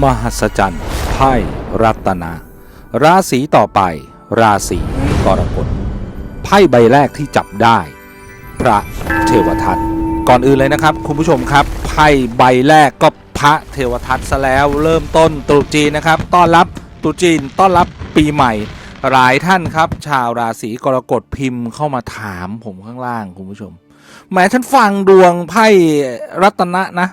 มหัศจรรย์ไพ่รัตนา ราศีต่อไป ราศีกรกฎไพ่ใบแรกที่จับได้ พระเทวทัตก่อนอื่นเลยนะครับ คุณผู้ชมครับไพ่ใบแรกก็พระเทวทัตซะแล้วเริ่มต้นตรุษจีนนะครับ ต้อนรับตรุษจีนต้อนรับปีใหม่ หลายท่านครับ ชาวราศีกรกฎพิมพ์เข้ามาถามผมข้างล่างคุณผู้ชมแหมฉันฟังดวงไพ่รัตนะนะ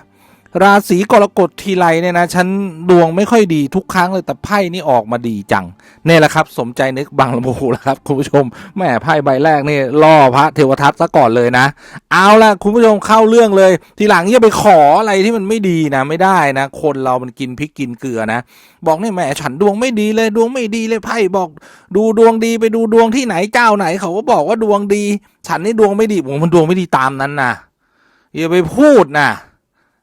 ราศีกรกฎทีไรเนี่ยนะฉันดวงไม่ค่อยดีทุกครั้งเลยแต่ไพ่นี่ออกมาดีจังเนี่ยแหละครับ สมใจนึกบางลำพูแล้วครับคุณผู้ชมแหมไพ่ใบแรกนี่ล่อพระเทวทัตซะก่อนเลยนะ เอาละคุณผู้ชมเข้าเรื่องเลย ทีหลังอย่าไปขออะไรที่มันไม่ดีนะไม่ได้นะ คนเรามันกินพริกกินเกลือนะ บอกเนี่ยแหมฉันดวงไม่ดีเลยดวงไม่ดีเลยไพ่บอก ดูดวงดีไปดูดวงที่ไหนเจ้าไหนเขาก็บอกว่าดวงดี ฉันนี่ดวงไม่ดีผมมันดวงไม่ดีตามนั้นนะอย่าไปพูดนะ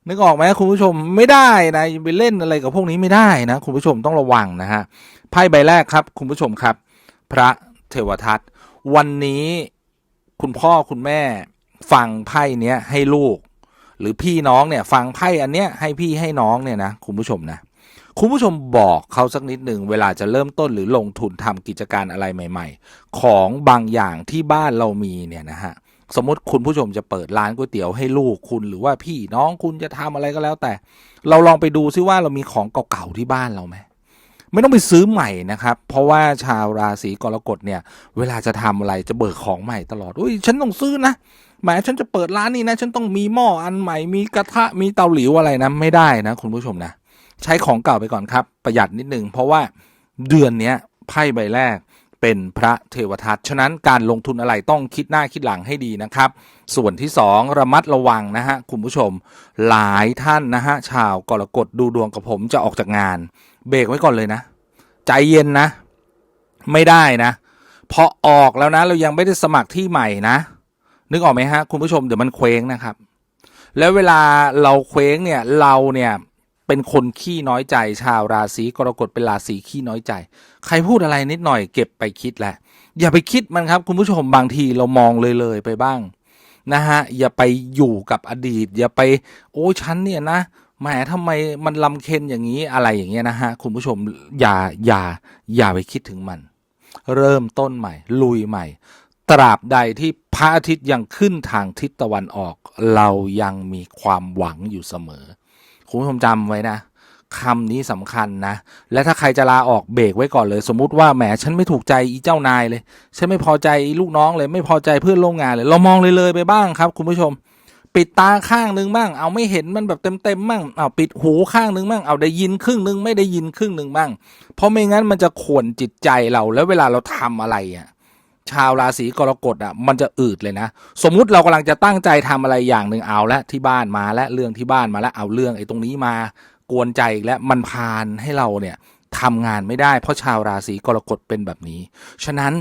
นึกออกไหมคุณผู้ชมไม่ได้นะไปเล่นอะไรกับพวกนี้ไม่ได้นะคุณผู้ชมต้องระวังนะฮะไพ่ใบแรกครับ คุณผู้ชมครับ พระเทวทัตวันนี้คุณพ่อคุณแม่ฟังไพ่เนี้ยให้ลูก หรือพี่น้องเนี่ยฟังไพ่อันเนี้ยให้พี่ให้น้องเนี่ยนะคุณผู้ชมนะคุณผู้ชมบอกเขาสักนิดหนึ่งเวลาจะเริ่มต้นหรือลงทุนทำกิจการอะไรใหม่ ๆ ของบางอย่างที่บ้านเรามีเนี่ยนะฮะ สมมติคุณผู้ชมจะเปิดร้านก๋วยเตี๋ยวให้ลูกคุณหรือว่าพี่น้องคุณจะทำอะไรก็แล้ว แต่ เราลองไปดูซิว่าเรามีของเก่าๆที่บ้านเราไหมไม่ต้องไปซื้อใหม่นะครับ เพราะว่าชาวราศีกรกฎเนี่ย เวลาจะทำอะไรจะเบิกของใหม่ตลอดอุ้ยฉันต้องซื้อนะแหมฉันจะเปิดร้านนี้นะ ฉันต้องมีหม้ออันใหม่มีกระทะมีเตาหลิวอะไรนะไม่ได้นะ คุณผู้ชมนะ ใช้ของเก่าไปก่อนครับ ประหยัดนิดนึงเพราะว่าเดือนเนี้ยไพ่ใบแรก เป็นพระเทวทัตฉะนั้นการลงทุนอะไรต้องคิดหน้าคิดหลังให้ดีนะครับ ส่วนที่สองระมัดระวังนะฮะคุณผู้ชม หลายท่านนะฮะชาวกรกฎดูดวงกับผมจะออกจากงาน เบรกไว้ก่อนเลยนะ ใจเย็นนะ ไม่ได้นะพอออกแล้วนะ เรายังไม่ได้สมัครที่ใหม่นะ นึกออกไหมฮะคุณผู้ชมเดี๋ยวมันเคว้งนะครับ แล้วเวลาเราเคว้งเนี่ยเราเนี่ย เป็นคนขี้น้อยใจ ชาวราศีกรกฎเป็นราศีขี้น้อยใจ ใครพูดอะไรนิดหน่อยเก็บไปคิดแหละ อย่าไปคิดมันครับ คุณผู้ชมบางทีเรามองเลยเลยๆไปบ้างนะฮะอย่าไปอยู่กับอดีต อย่าไปโอ้ฉันเนี่ยนะแหมทำไมมันลำเค็นอย่างนี้อะไรอย่างเงี้ยนะฮะคุณผู้ชมอย่าอย่าอย่าไปคิดถึงมัน เริ่มต้นใหม่ ลุยใหม่ ตราบใดที่พระอาทิตย์ยังขึ้นทางทิศตะวันออก เรายังมีความหวังอยู่เสมอ คุณผู้ชมจำไว้นะคำนี้สำคัญนะ และถ้าใครจะลาออกเบรกไว้ก่อนเลย สมมุติว่าแหมฉันไม่ถูกใจอีเจ้านายเลย ฉันไม่พอใจลูกน้องเลยไม่พอใจเพื่อนร่วมงานเลย เรามองเลยเลยไปบ้างครับ คุณผู้ชม ปิดตาข้างนึงบ้าง เอาไม่เห็นมันแบบเต็มๆบ้างเอาปิดหูข้างนึงบ้างเอาได้ยินครึ่งนึงไม่ได้ยินครึ่งนึงบ้าง เพราะไม่งั้นมันจะข่วนจิตใจเราแล้วเวลาเราทำอะไรอะ ชาวราศีกรกฎอะมันจะอืดเลยนะ สมมุติเรากำลังจะตั้งใจทำอะไรอย่างหนึ่งเอาละที่บ้านมาและเรื่องที่บ้านมาแล้วเอาเรื่องไอ้ตรงนี้มากวนใจอีกแล้วมันพานให้เราเนี่ยทำงานไม่ได้ เพราะชาวราศีกรกฎเป็นแบบนี้ ฉะนั้น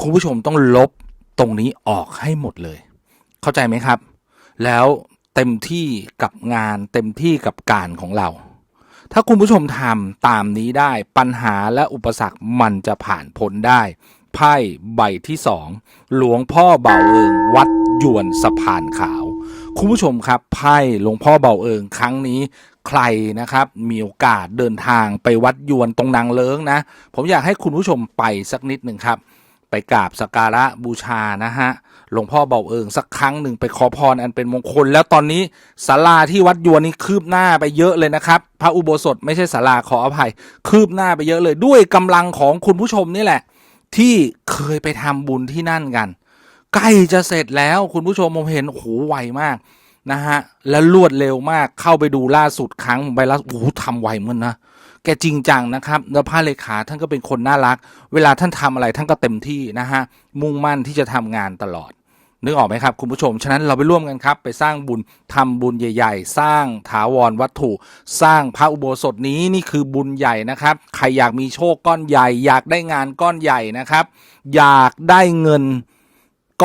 คุณผู้ชมต้องลบตรงนี้ออกให้หมดเลย เข้าใจไหมครับ แล้วเต็มที่กับงานเต็มที่กับการของเรา ถ้าคุณผู้ชมทำตามนี้ได้ปัญหาและอุปสรรคมันจะผ่านพ้นได้ ไพ่ใบที่สองหลวงพ่อเบาเอิงวัดยวนสะพานขาว คุณผู้ชมครับไพ่หลวงพ่อเบาเอิงครั้งนี้ใครนะครับมีโอกาสเดินทางไปวัดยวนตรงนางเลิ้งนะ ผมอยากให้คุณผู้ชมไปสักนิดหนึ่งครับ ไปกราบสักการะบูชานะฮะหลวงพ่อเบาเอิงสักครั้งหนึ่งไปขอพรอันเป็นมงคล แล้วตอนนี้ศาลาที่วัดยวนนี่คืบหน้าไปเยอะเลยนะครับ พระอุโบสถไม่ใช่ศาลาขออภัย คืบหน้าไปเยอะเลยด้วยกำลังของคุณผู้ชมนี่แหละ ที่เคยไปทำบุญที่นั่นกัน ใกล้จะเสร็จแล้วคุณผู้ชมผมเห็นโอ้โหไวมากนะฮะและรวดเร็วมากเข้าไปดูล่าสุดครั้งผมไปล้วโอ้โหทำไวเหมือนนะแกจริงจังนะครับแล้วพระเลขาท่านก็เป็นคนน่ารัก เวลาท่านทำอะไรท่านก็เต็มที่นะฮะมุ่งมั่นที่จะทำงานตลอด นึกออกไหมครับคุณผู้ชม ฉะนั้นเราไปร่วมกันครับ ไปสร้างบุญทำบุญใหญ่ ๆ สร้างถาวรวัตถุ สร้างพระอุโบสถนี้นี่คือบุญใหญ่นะครับ ใครอยากมีโชคก้อนใหญ่ อยากได้งานก้อนใหญ่นะครับ อยากได้เงิน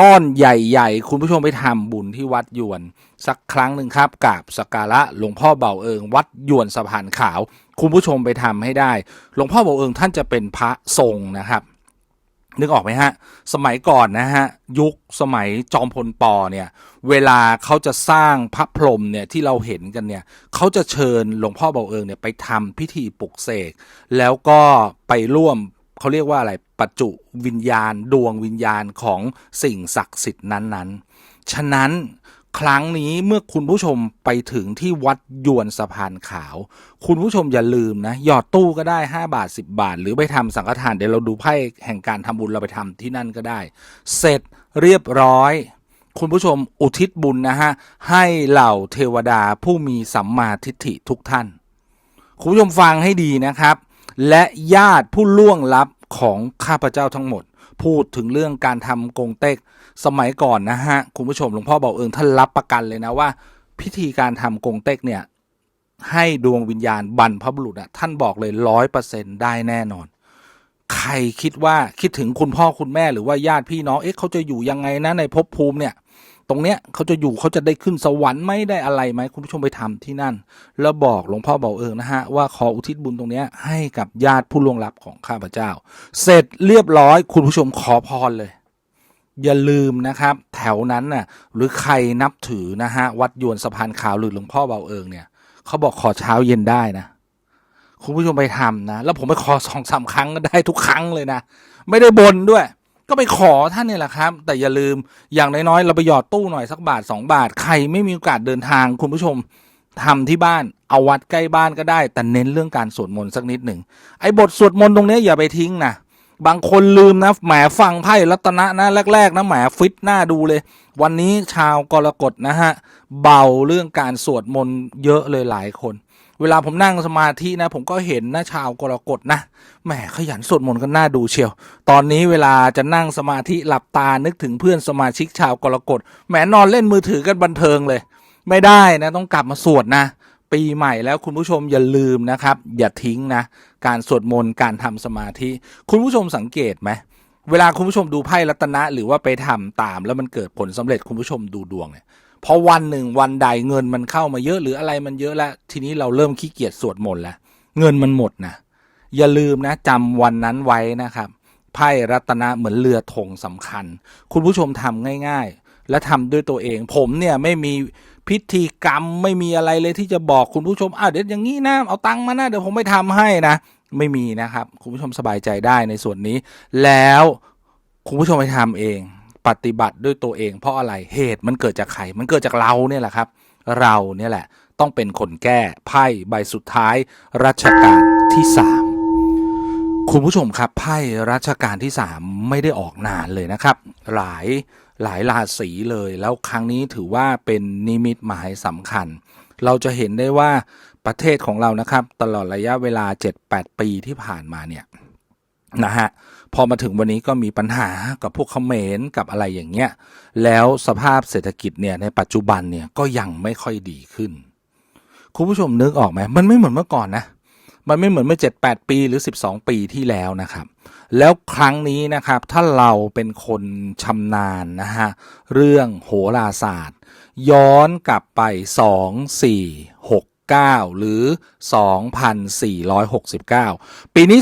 ก้อนใหญ่ ๆ คุณผู้ชมไปทำบุญที่วัดยวน สักครั้งหนึ่งครับกราบสักการะหลวงพ่อเบาเอิง วัดยวนสะพานขาว คุณผู้ชมไปทำให้ได้ หลวงพ่อเบาเอิงท่านจะเป็นพระทรงนะครับ นึกออกไหมฮะ สมัยก่อนนะฮะ ยุคสมัยจอมพลปอเนี่ย เวลาเขาจะสร้างพระพรหมเนี่ยที่เราเห็นกันเนี่ยเขาจะเชิญหลวงพ่อเบาเอิงเนี่ยไปทำพิธีปลุกเสก แล้วก็ไปร่วมเขาเรียกว่าอะไรปัจจุวิญญาณ ดวงวิญญาณของสิ่งศักดิ์สิทธิ์นั้นๆ ฉะนั้น ครั้งนี้เมื่อคุณผู้ชมไปถึงที่วัดยวนสะพานขาว คุณผู้ชมอย่าลืมนะ หยอดตู้ก็ได้ 5 บาท 10 บาท หรือไปทำสังฆทานเดี๋ยวเราดูไพ่แห่งการทำบุญเราไปทำที่นั่นก็ได้ เสร็จเรียบร้อย คุณผู้ชมอุทิศบุญนะฮะ ให้เหล่าเทวดาผู้มีสัมมาทิฏฐิทุกท่าน คุณผู้ชมฟังให้ดีนะครับ และญาติผู้ล่วงลับของข้าพเจ้าทั้งหมด พูดถึงเรื่องการทำกงเต็ก สมัยก่อนนะฮะ คุณผู้ชมหลวงพ่อบอกเอิงท่านรับประกันเลยนะว่า พิธีการทำกงเต็กเนี่ยให้ดวงวิญญาณบรรพบุรุษอะท่านบอกเลยร้อยเปอร์เซ็นได้แน่นอน ใครคิดว่าคิดถึงคุณพ่อคุณแม่หรือว่าญาติพี่น้องเอ๊ะเขาจะอยู่ยังไงนะในภพภูมิเนี่ย ตรงเนี้ยเขาจะอยู่เขาจะได้ขึ้นสวรรค์ไหม่ได้อะไรไหมคุณผู้ชมไปทำที่นั่น แล้วบอกหลวงพ่อบอกเอิงนะฮะว่าขออุทิศบุญตรงเนี้ยให้กับญาติผู้ล่วงลับของข้าพเจ้า เสร็จเรียบร้อยคุณผู้ชมขอพรเลย อย่าลืมนะครับ แถวนั้นน่ะหรือใครนับถือนะฮะวัดยวนสะพานขาวหรือหลวงพ่อเบาเอิงเนี่ยเขาบอกขอเช้าเย็นได้นะ คุณผู้ชมไปทำนะ แล้วผมไปขอสองสามครั้งก็ได้ทุกครั้งเลยนะ ไม่ได้บนด้วย ก็ไปขอท่านเนี่ยแหละครับ แต่อย่าลืมอย่างน้อยๆเราไปหยอดตู้หน่อยสักบาทสองบาท ใครไม่มีโอกาสเดินทาง คุณผู้ชมทำที่บ้านเอาวัดใกล้บ้านก็ได้ แต่เน้นเรื่องการสวดมนต์สักนิดหนึ่งไอ้บทสวดมนต์ตรงนี้อย่าไปทิ้งนะ บางคนลืมนะแหมฟังไพ่รัตนะนะแรก ๆ นะแหมฟิตหน้าดูเลย วันนี้ชาวกรกฎนะฮะเบาเรื่องการสวดมนต์เยอะเลยหลายคน เวลาผมนั่งสมาธินะ ผมก็เห็นนะชาวกรกฎนะแหมขยันสวดมนต์กันน่าดูเชียว ตอนนี้เวลาจะนั่งสมาธิหลับตานึกถึงเพื่อนสมาชิกชาวกรกฎแหมนอนเล่นมือถือกันบันเทิงเลย ไม่ได้นะ ต้องกลับมาสวดนะ ปีใหม่แล้วคุณผู้ชมอย่าลืมนะครับ อย่าทิ้งนะ การสวดมนต์การทำสมาธิ คุณผู้ชมสังเกตไหมเวลาคุณผู้ชมดูไพ่รัตนะ หรือว่าไปทำตาม แล้วมันเกิดผลสำเร็จคุณผู้ชมดูดวงเนี่ยพอวันหนึ่งวันใดเงินมันเข้ามาเยอะหรืออะไรมันเยอะแล้ว ทีนี้เราเริ่มขี้เกียจสวดมนต์แล้วเงินมันหมดนะอย่าลืมนะจำวันนั้นไว้นะครับไพ่รัตนะเหมือนเรือธงสำคัญ คุณผู้ชมทำง่าย ๆ และทำด้วยตัวเอง ผมเนี่ยไม่มี พิธีกรรมไม่มีอะไรเลยที่จะบอกคุณผู้ชมอะเดี๋ยวอย่างนี้นะเอาตังค์มานะเดี๋ยวผมไปทำให้นะ ไม่มีนะครับ คุณผู้ชมสบายใจได้ในส่วนนี้ แล้วคุณผู้ชมไปทำเอง ปฏิบัติด้วยตัวเอง เพราะอะไรเหตุมันเกิดจากใครมันเกิดจากเราเนี่ยแหละครับ เราเนี่ยแหละ ต้องเป็นคนแก้ไพ่ใบสุดท้ายรัชกาลที่สามคุณผู้ชมครับไพ่รัชกาลที่สามไม่ได้ออกนานเลยนะครับ หลาย หลายราศีเลย แล้วครั้งนี้ถือว่าเป็นนิมิตหมายสำคัญ เราจะเห็นได้ว่าประเทศของเรานะครับ ตลอดระยะเวลา 7-8 ปีที่ผ่านมาเนี่ยนะฮะพอมาถึงวันนี้ก็มีปัญหากับพวกเขมรกับอะไรอย่างเงี้ยแล้วสภาพเศรษฐกิจเนี่ยในปัจจุบันเนี่ยก็ยังไม่ค่อยดีขึ้น คุณผู้ชมนึกออกไหมมันไม่เหมือนเมื่อก่อนนะ มันไม่เหมือนเมื่อ 7-8 ปีหรือ 12 ปีที่แล้วนะครับ แล้วครั้งนี้นะครับถ้าเราเป็นคนชำนาญนะฮะเรื่องโหราศาสตร์ ย้อนกลับไป 2 4 6 9 หรือ 2,469 ปีนี้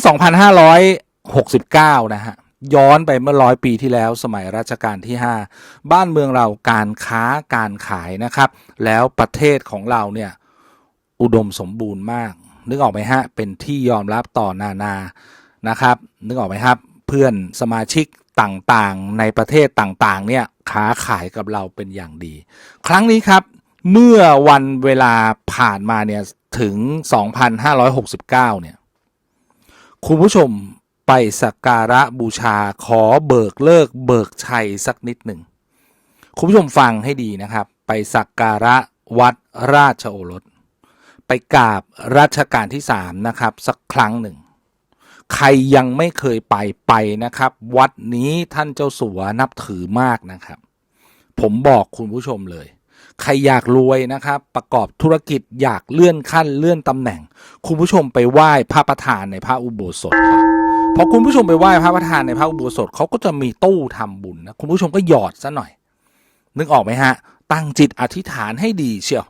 2,569 นะฮะย้อนไปเมื่อร้อยปีที่แล้วสมัยรัชกาลที่ 5 บ้านเมืองเราการค้าการขายนะครับ แล้วประเทศของเราเนี่ย อุดมสมบูรณ์มาก นึกออกไหมฮะ เป็นที่ยอมรับต่อนานานะครับ นึกออกไหมครับ เพื่อนสมาชิกต่างๆในประเทศต่างๆ เนี่ยค้าขายกับเราเป็นอย่างดี ครั้งนี้ครับเมื่อวันเวลาผ่านมาเนี่ยถึง 2,569 เนี่ย คุณผู้ชมไปสักการะบูชาขอเบิกเลิกเบิกชัยสักนิดหนึ่ง คุณผู้ชมฟังให้ดีนะครับ ไปสักการะวัดราชโอรส ไปกราบรัชกาลที่สามนะครับ สักครั้งหนึ่ง ใครยังไม่เคยไปไปนะครับ วัดนี้ท่านเจ้าสัวนับถือมากนะครับ ผมบอกคุณผู้ชมเลย ใครอยากรวยนะครับ ประกอบธุรกิจอยากเลื่อนขั้นเลื่อนตำแหน่ง คุณผู้ชมไปไหว้พระประธานในพระอุโบสถครับพอคุณผู้ชมไปไหว้พระประธานในพระอุโบสถเขาก็จะมีตู้ทำบุญนะคุณผู้ชมก็หยอดซะหน่อย นึกออกไหมฮะ ตั้งจิตอธิษฐานให้ดีเชียว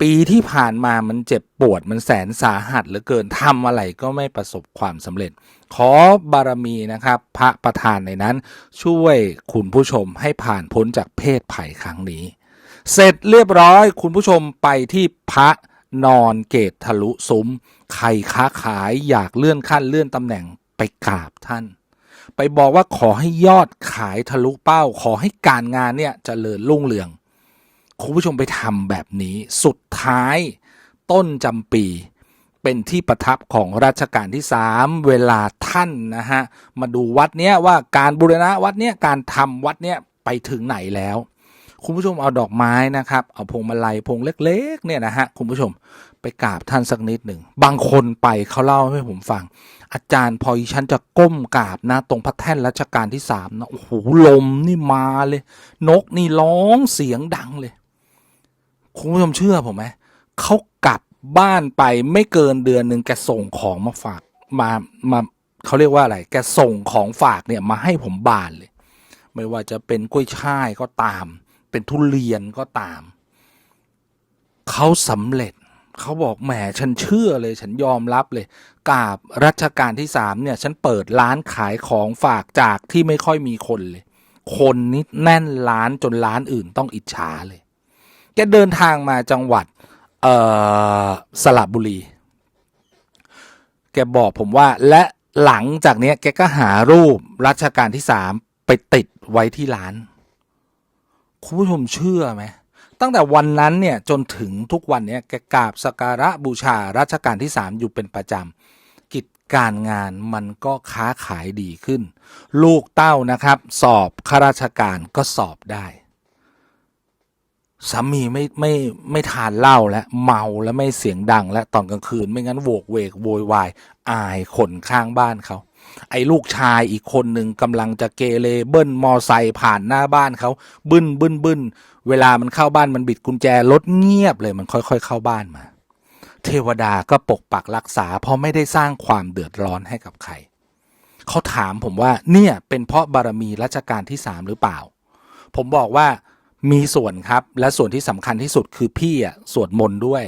ปีที่ผ่านมามันเจ็บปวดมันแสนสาหัสเหลือเกินทำอะไรก็ไม่ประสบความสำเร็จ ขอบารมีนะครับ พระประธานในนั้น ช่วยคุณผู้ชมให้ผ่านพ้นจากเพศภัยครั้งนี้ เสร็จเรียบร้อยคุณผู้ชมไปที่พระนอนเกตทะลุซุ้ม ใครค้าขายอยากเลื่อนขั้นเลื่อนตำแหน่งไปกราบท่าน ไปบอกว่าขอให้ยอดขายทะลุเป้า ขอให้การงานเนี่ยเจริญรุ่งเรือง คุณผู้ชมไปทำแบบนี้ สุดท้ายต้นจำปีเป็นที่ประทับของรัชกาลที่ 3 เวลาท่านนะฮะ มาดูวัดเนี้ยว่าการบูรณะวัดเนี้ยการทำวัดเนี้ยไปถึงไหนแล้ว คุณผู้ชมเอาดอกไม้นะครับ เอาพวงมาลัยพวงเล็กๆเนี่ยนะฮะคุณผู้ชมไปกราบท่านสักนิดหนึ่ง บางคนไปเขาเล่าให้ผมฟัง อาจารย์พอฉันจะก้มกราบนะ ตรงพระแท่นรัชกาลที่สามนะโอ้โหลมนี่มาเลย นกนี่ร้องเสียงดังเลย คุณผู้ชมเชื่อผมไหมเขากลับบ้านไปไม่เกินเดือนหนึ่งแกส่งของมาฝากมามาเขาเรียกว่าอะไร แกส่งของฝากเนี่ยมาให้ผมบานเลย ไม่ว่าจะเป็นกล้วยช่ายก็ตาม เป็นทุเรียนก็ตาม เขาสำเร็จเขาบอกแหมฉันเชื่อเลยฉันยอมรับเลยกาบรัชกาลที่สามเนี่ย ฉันเปิดร้านขายของฝากจากที่ไม่ค่อยมีคนเลย คนนี่แน่นร้านจนร้านอื่นต้องอิจฉาเลย กเดินทางมาจังหวัดเอ่อสระบุรี แกบอกผมว่าและหลังจากเนี้ยแกก็หารูปรัชกาลที่สามไปติดไว้ที่ร้าน คุณผู้ชมเชื่อไหมตั้งแต่วันนั้นเนี่ยจนถึงทุกวันเนี้ยแกกราบสักการะบูชารัชกาลที่สามอยู่เป็นประจำกิจการงานมันก็ค้าขายดีขึ้น ลูกเต้านะครับ สอบข้าราชการก็สอบได้ สามีไม่ไม่ไม่ทานเหล้าและเมาและไม่เสียงดัง และตอนกลางคืนไม่งั้นโวกเวกโวยวายอายคนข้างบ้านเขา ไอ้ลูกชายอีกคนหนึ่งกำลังจะเกเรเบิ้ลมอไซค์ผ่านหน้าบ้านเขาบึ้นบึ้นบึ้นเวลามันเข้าบ้านมันบิดกุญแจรถเงียบเลยมันค่อย ๆ เข้าบ้านมา เทวดาก็ปกปักรักษา เพราะไม่ได้สร้างความเดือดร้อนให้กับใครเขาถามผมว่าเนี่ยเป็นเพราะบารมีรัชกาลที่สามหรือเปล่า ผมบอกว่า มีส่วนครับ และส่วนที่สำคัญที่สุดคือพี่อะสวดมนต์ด้วย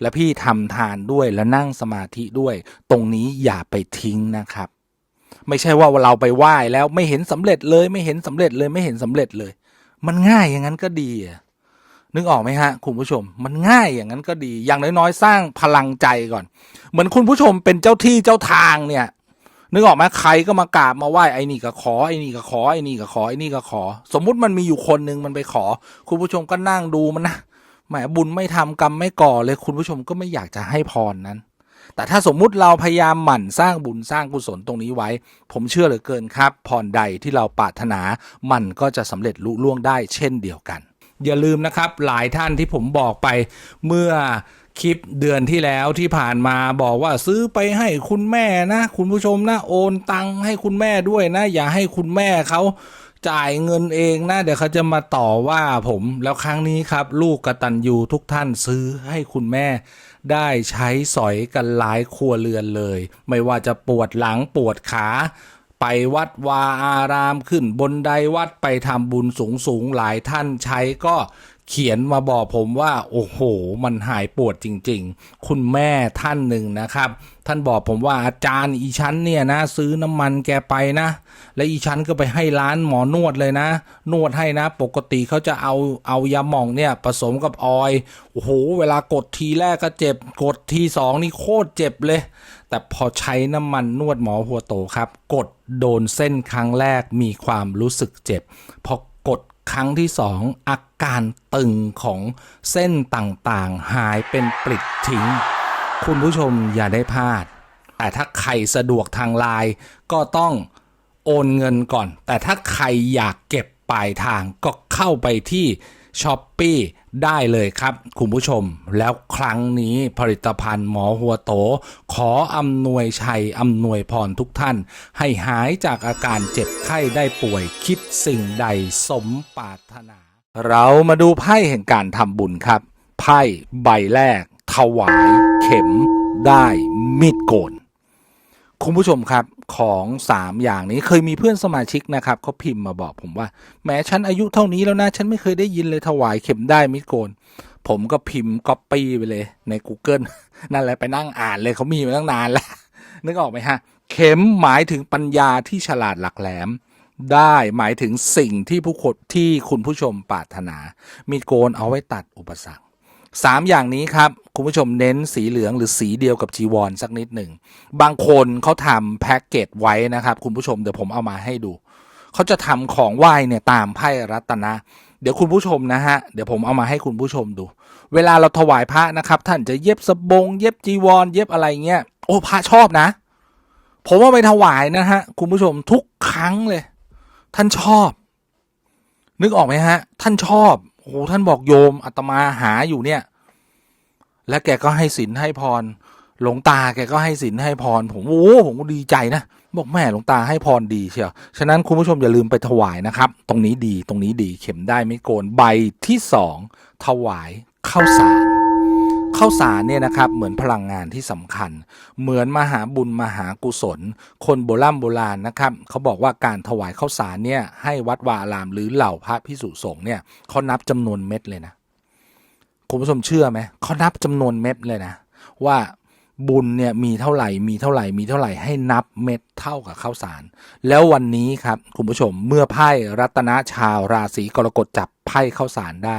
และพี่ทำทานด้วยและนั่งสมาธิด้วย ตรงนี้อย่าไปทิ้งนะครับ ไม่ใช่ว่าเราไปไหว้แล้วไม่เห็นสำเร็จเลย ไม่เห็นสำเร็จเลยไม่เห็นสำเร็จเลย มันง่ายอย่างนั้นก็ดีนึกออกไหมฮะคุณผู้ชม มันง่ายอย่างนั้นก็ดี อย่างน้อยๆ สร้างพลังใจก่อน เหมือนคุณผู้ชมเป็นเจ้าที่เจ้าทางเนี่ย นึกออกไหมใครก็มากราบมาไหว้ไอ้นี่ก็ขอไอ้นี่ก็ขอไอ้นี่ก็ขอไอ้นี่ก็ขอ สมมุติมันมีอยู่คนหนึ่งมันไปขอ คุณผู้ชมก็นั่งดูมันนะแหมบุญไม่ทำกรรมไม่ก่อเลยคุณผู้ชมก็ไม่อยากจะให้พรนั้น แต่ถ้าสมมุติเราพยายามหมั่นสร้างบุญสร้างกุศลตรงนี้ไว้ ผมเชื่อเหลือเกินครับ พรใดที่เราปรารถนา มันก็จะสำเร็จลุล่วงได้เช่นเดียวกัน อย่าลืมนะครับหลายท่านที่ผมบอกไปเมื่อ คลิปเดือนที่แล้วที่ผ่านมาบอกว่าซื้อไปให้คุณแม่นะ คุณผู้ชมนะ โอนตังให้คุณแม่ด้วยนะ อย่าให้คุณแม่เขาจ่ายเงินเองนะ เดี๋ยวเขาจะมาต่อว่าผมแล้วครั้งนี้ครับ ลูกกตัญญูทุกท่านซื้อให้คุณแม่ได้ใช้สอยกันหลายครัวเรือนเลย ไม่ว่าจะปวดหลังปวดขาไปวัดวาอารามขึ้นบนไดวัดไปทำบุญสูงสูงหลายท่านใช้ก็ เขียนมาบอกผมว่า โอ้โห มันหายปวดจริง ๆ คุณแม่ท่านหนึ่งนะครับ ท่านบอกผมว่าอาจารย์อีชั้นเนี่ยนะ ซื้อน้ำมันแกไปนะ และอีชั้นก็ไปให้ร้านหมอนวดเลยนะ นวดให้นะ ปกติเขาจะเอาเอายาหม่องเนี่ยผสมกับออยโอ้โห เวลากดทีแรกก็เจ็บ กดทีสองนี่โคตรเจ็บเลย แต่พอใช้น้ำมันนวดหมอหัวโตครับ กดโดนเส้นครั้งแรกมีความรู้สึกเจ็บ พอกด ครั้งที่สองอาการตึงของเส้นต่างๆ หายเป็นปลิดทิ้ง คุณผู้ชมอย่าได้พลาด แต่ถ้าใครสะดวกทางไลน์ก็ต้องโอนเงินก่อน แต่ถ้าใครอยากเก็บปลายทางก็เข้าไปที่ ช้อปปีได้เลยครับคุณผู้ชม แล้วครั้งนี้ผลิตภัณฑ์หมอหัวโต ขออำนวยชัยอำนวยพรทุกท่าน ให้หายจากอาการเจ็บไข้ได้ป่วยคิดสิ่งใดสมปรารถนา เรามาดูไพ่แห่งการทำบุญครับ ไพ่ใบแรก ถวาย เข็ม ได้มีดโกนคุณผู้ชมครับ ของสามอย่างนี้เคยมีเพื่อนสมาชิกนะครับเขาพิมพ์มาบอกผมว่าแม้ฉันอายุเท่านี้แล้วนะ ฉันไม่เคยได้ยินเลยถวายเข็มได้มิดโกน ผมก็พิมพ์ก๊อปปี้ไปเลยใน Google นั่นแหละไปนั่งอ่านเลยเขามีมาตั้งนานแล้ว นึกออกไหมฮะ เข็มหมายถึงปัญญาที่ฉลาดหลักแหลมได้หมายถึงสิ่งที่ผู้คนที่คุณผู้ชมปรารถนา มีดโกนเอาไว้ตัดอุปสรรค สามอย่างนี้ครับ คุณผู้ชมเน้นสีเหลืองหรือสีเดียวกับจีวรสักนิดหนึ่ง บางคนเขาทำแพ็กเกจไว้นะครับ คุณผู้ชมเดี๋ยวผมเอามาให้ดู เขาจะทำของไหว้เนี่ยตามไพ่รัตนะ เดี๋ยวคุณผู้ชมนะฮะ เดี๋ยวผมเอามาให้คุณผู้ชมดู เวลาเราถวายพระนะครับ ท่านจะเย็บสบง เย็บจีวร เย็บอะไรเงี้ย โอ้พระชอบนะ ผมว่าไปถวายนะฮะคุณผู้ชมทุกครั้งเลย ท่านชอบ นึกออกไหมฮะ ท่านชอบ โอ้โหท่านบอกโยมอาตมาหาอยู่เนี่ย และแกก็ให้สินให้พร หลวงตาแกก็ให้สินให้พร ผมโอ้ผมก็ดีใจนะบอกแม่หลวงตาให้พรดีเชียวฉะนั้นคุณผู้ชมอย่าลืมไปถวายนะครับ ตรงนี้ดีตรงนี้ดีเข็มได้ไม่โกนใบที่สองถวายข้าวสาร ข้าวสารเนี่ยนะครับเหมือนพลังงานที่สำคัญ เหมือนมหาบุญมหากุศล คนโบราณโบราณนะครับเขาบอกว่าการถวายข้าวสารเนี่ยให้วัดวาอารามหรือเหล่าพระพิสุสงฆ์เนี่ยเขานับจำนวนเม็ดเลยนะคุณผู้ชมเชื่อไหมเขานับจำนวนเม็ดเลยนะว่าบุญเนี่ยมีเท่าไหร่มีเท่าไหร่มีเท่าไหร่ให้นับเม็ดเท่ากับข้าวสาร แล้ววันนี้ครับคุณผู้ชมเมื่อไพ่รัตนะชาวราศีกรกฎจับไพ่ข้าวสารได้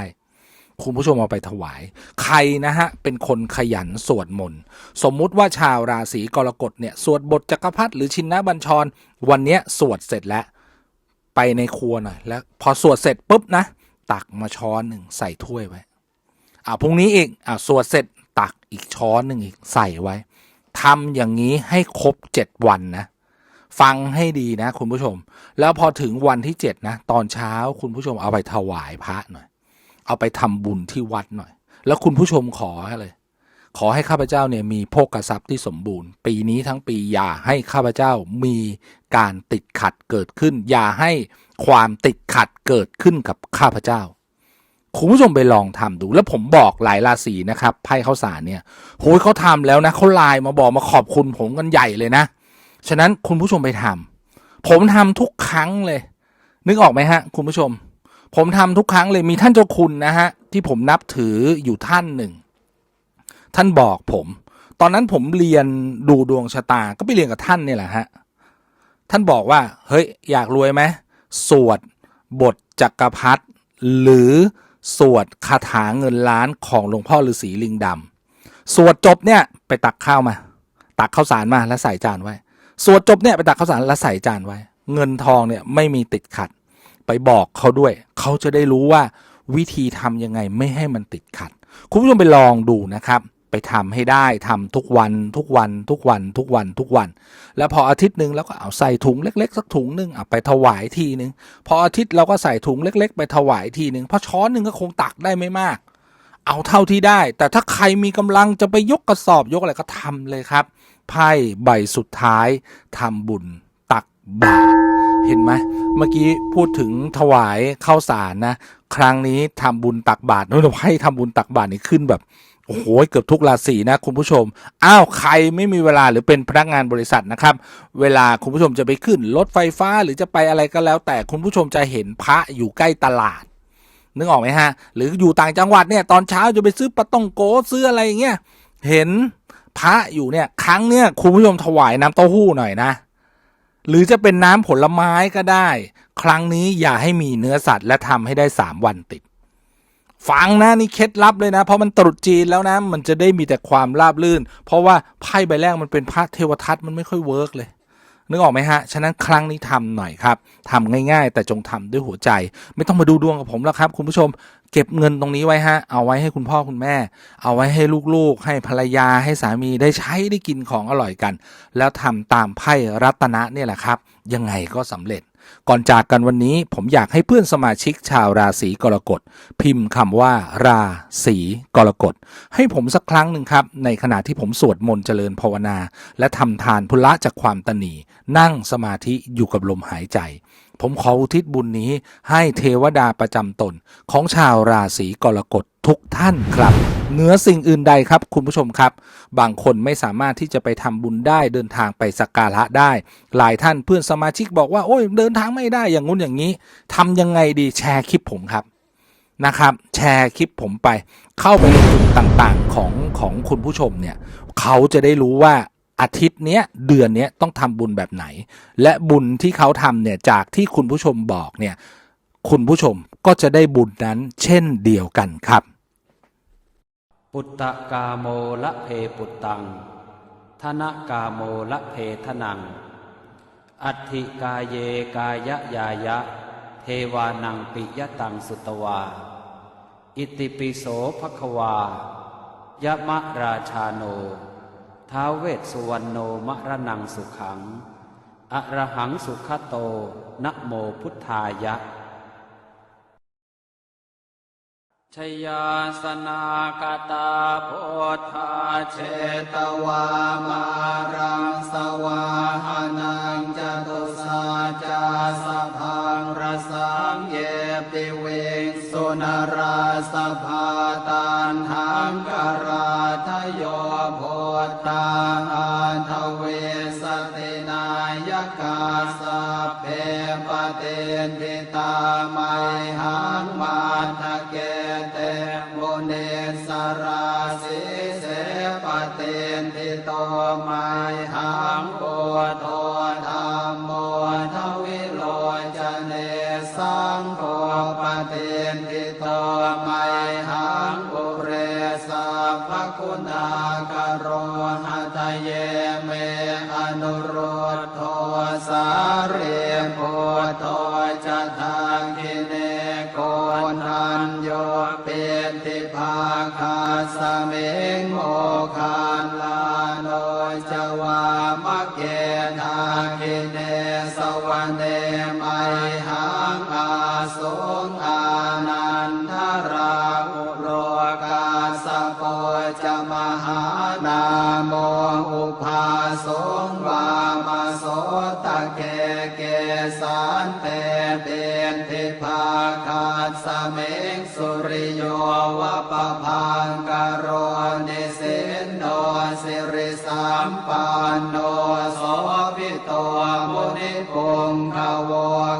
คุณผู้ชมเอาไปถวาย ใครนะฮะ เป็นคนขยันสวดมนต์ สมมุติว่าชาวราศีกรกฎเนี่ยสวดบทจักรพรรดิหรือชินนบัญชร วันเนี้ยสวดเสร็จแล้วไปในครัวหน่อยแล้ว พอสวดเสร็จปุ๊บนะ ตักมาช้อนหนึ่งใส่ถ้วยไว้อ่าพรุ่งนี้อีกอ่าสวดเสร็จตักอีกช้อนหนึ่งอีกใส่ไว้ทำอย่างนี้ให้ครบเจ็ดวันนะฟังให้ดีนะคุณผู้ชม แล้วพอถึงวันที่เจ็ดนะ ตอนเช้าคุณผู้ชมเอาไปถวายพระหน่อย เอาไปทำบุญที่วัดหน่อย แล้วคุณผู้ชมขอให้เลยขอให้ข้าพเจ้าเนี่ยมีโภคทรัพย์ที่สมบูรณ์ ปีนี้ทั้งปีอย่าให้ข้าพเจ้ามีการติดขัดเกิดขึ้น อย่าให้ความติดขัดเกิดขึ้นกับข้าพเจ้า คุณผู้ชมไปลองทำดู แล้วผมบอกหลายราศีนะครับไพ่ข้าสารเนี่ยโหยเขาทำแล้วนะเขาไลน์มาบอกมาขอบคุณผมกันใหญ่เลยนะ ฉะนั้นคุณผู้ชมไปทำผมทำทุกครั้งเลย นึกออกไหมฮะ คุณผู้ชม ผมทำทุกครั้งเลยมีท่านเจ้าคุณนะฮะที่ผมนับถืออยู่ท่านหนึ่ง ท่านบอกผม ตอนนั้นผมเรียนดูดวงชะตาก็ไปเรียนกับท่านเนี่ยแหละฮะท่านบอกว่า เฮ้ย อยากรวยไหมสวดบทจักรพรรดิหรือสวดคาถาเงินล้านของหลวงพ่อฤาษีลิงดำสวดจบเนี่ยไปตักข้าวมา ตักข้าวสารมาแล้วใส่จานไว้ สวดจบเนี่ยไปตักข้าวสารแล้วใส่จานไว้ เงินทองเนี่ยไม่มีติดขัด ไปบอกเขาด้วย เขาจะได้รู้ว่าวิธีทำยังไงไม่ให้มันติดขัด คุณผู้ชมไปลองดูนะครับ ไปทำให้ได้ทำทุกวันทุกวันทุกวันทุกวันทุกวัน แล้วพออาทิตย์หนึ่งเราก็เอาใส่ถุงเล็กๆ สักถุงหนึ่งเอาไปถวายทีหนึ่งพออาทิตย์เราก็ใส่ถุงเล็ก ๆ ไปถวายทีหนึ่งเพราะช้อนหนึ่งก็คงตักได้ไม่มาก เอาเท่าที่ได้ แต่ถ้าใครมีกำลังจะไปยกกระสอบยกอะไรก็ทำเลยครับไพ่ใบสุดท้ายทำบุญตักบาตร เห็นไหมเมื่อกี้พูดถึงถวายข้าวสารนะ ครั้งนี้ทำบุญตักบาตรโน้ตให้ทำบุญตักบาตรนี่ขึ้นแบบโอ้โหเกือบทุกราศีนะคุณผู้ชม อ้าวใครไม่มีเวลาหรือเป็นพนักงานบริษัทนะครับ เวลาคุณผู้ชมจะไปขึ้นรถไฟฟ้าหรือจะไปอะไรก็แล้ว แต่คุณผู้ชมจะเห็นพระอยู่ใกล้ตลาดนึกออกไหมฮะ หรืออยู่ต่างจังหวัดเนี่ยตอนเช้าจะไปซื้อปลาต้องโกซื้ออะไรอย่างเงี้ยเห็นพระอยู่เนี่ยครั้งเนี่ยคุณผู้ชมถวายน้ำเต้าหู้หน่อยนะ หรือจะเป็นน้ำผลไม้ก็ได้ ครั้งนี้อย่าให้มีเนื้อสัตว์และทำให้ได้สามวันติด ฟังนะนี่เคล็ดลับเลยนะ เพราะมันตรุษจีนแล้วนะ มันจะได้มีแต่ความราบรื่น เพราะว่าไพ่ใบแรกมันเป็นพระเทวทัตมันไม่ค่อยเวิร์กเลยนึกออกไหมฮะ ฉะนั้นครั้งนี้ทำหน่อยครับทำง่ายๆ แต่จงทำด้วยหัวใจ ไม่ต้องมาดูดวงกับผมแล้วครับ คุณผู้ชม เก็บเงินตรงนี้ไว้ฮะ เอาไว้ให้คุณพ่อคุณแม่ เอาไว้ให้ลูกๆ ให้ภรรยาให้สามีได้ใช้ได้กินของอร่อยกัน แล้วทำตามไพ่รัตนะเนี่ยแหละครับ ยังไงก็สำเร็จ ก่อนจากกันวันนี้ผมอยากให้เพื่อนสมาชิกชาวราศีกรกฎพิมพ์คำว่า ราศีกรกฎให้ผมสักครั้งหนึ่งครับ ในขณะที่ผมสวดมนต์เจริญภาวนา และทำทานพุละจากความตนีนั่งสมาธิอยู่กับลมหายใจ ผมขออุทิศบุญนี้ให้เทวดาประจำตนของชาวราศีกรกฎทุกท่านครับเหนือสิ่งอื่นใดครับคุณผู้ชมครับ บางคนไม่สามารถที่จะไปทำบุญได้เดินทางไปสักการะได้ หลายท่านเพื่อนสมาชิกบอกว่าโอ้ยเดินทางไม่ได้อย่างงู้นอย่างนี้ทำยังไงดีแชร์คลิปผมครับนะครับ แชร์คลิปผมไป เข้าไปในกลุ่มต่างๆของของคุณผู้ชมเนี่ยเขาจะได้รู้ว่า อาทิตย์เนี้ยเดือนเนี้ยต้องทำบุญแบบไหน และบุญที่เขาทำเนี่ยจากที่คุณผู้ชมบอกเนี่ยคุณผู้ชมก็จะได้บุญนั้นเช่นเดียวกันครับ ปุตตะกาโมละเพปุตตังธนกาโมละเพทนัง อัติกาเยกายะยายะ เทวานังปิยตังสุตวา อิติปิโสภควายะมะราชาโน ท้าวเวสสุวรรณโนมรนังสุขัง อระหังสุขโตนะโมพุทธายะ ชยาสนากตาโพธาเชตวามารังสวาหานังจตุสาจาสะพังรสังเยปิเวงสุนราสภาตันหังกราทโย นทิตาไมหังมาตะเกเตมุเนสราสิเสปเตนทิโตไมหัง ปจะมหานาโมอุภาสงวามาโสตะเกเกสานเตเป็นทิภาคาสเมงสุริโยวะปะพังกโรนิสินโนสิริสัมปันโนโสภิโตมุนิปุงขโว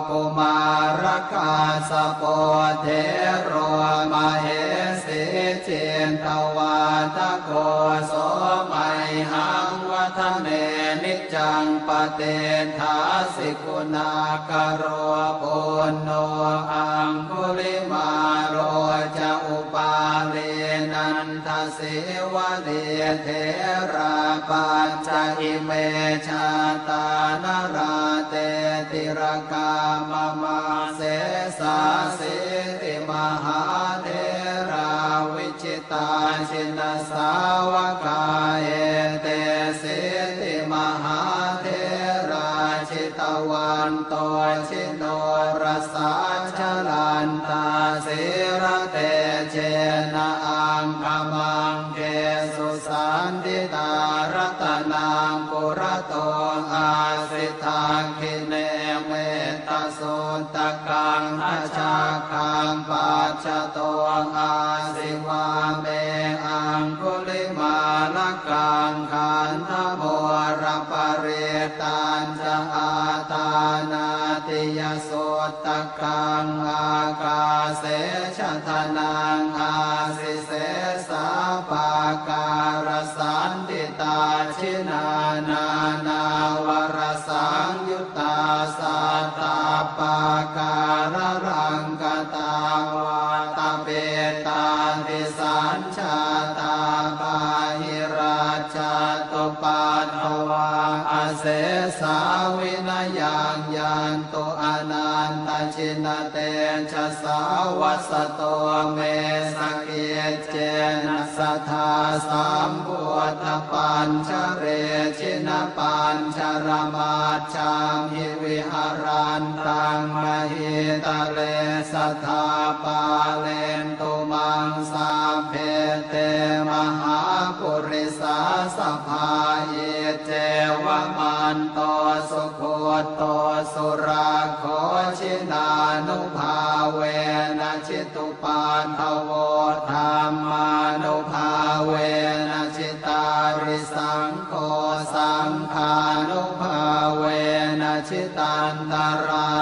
กุมารกาสโปเทโร เตทาสิกุณากโรปุณโนอังคุลิมาโรจะอุปาเลนันทสิวะเลเทราปัญจอิเมชาตานราเตติรกามมาเสสาสิติมหาเทราวิจิตาชินสาวกาเตะกังอากาเสชะทนัง สโตเมสเกเจนะสัทาสัมพุทธปัญชเรชินปัญชรมาชามหิวิหารันตังมหิตเลสัทาปาเลนตุมังสาเพเตมหาปุริสาสภาเยเจวมันโต โตโตสุราโคชินานุภาเวนะชิตุปาทโวธรรมานุภาเวนะชิตาริสังโฆสังฆานุภาเวนะชิตันตรา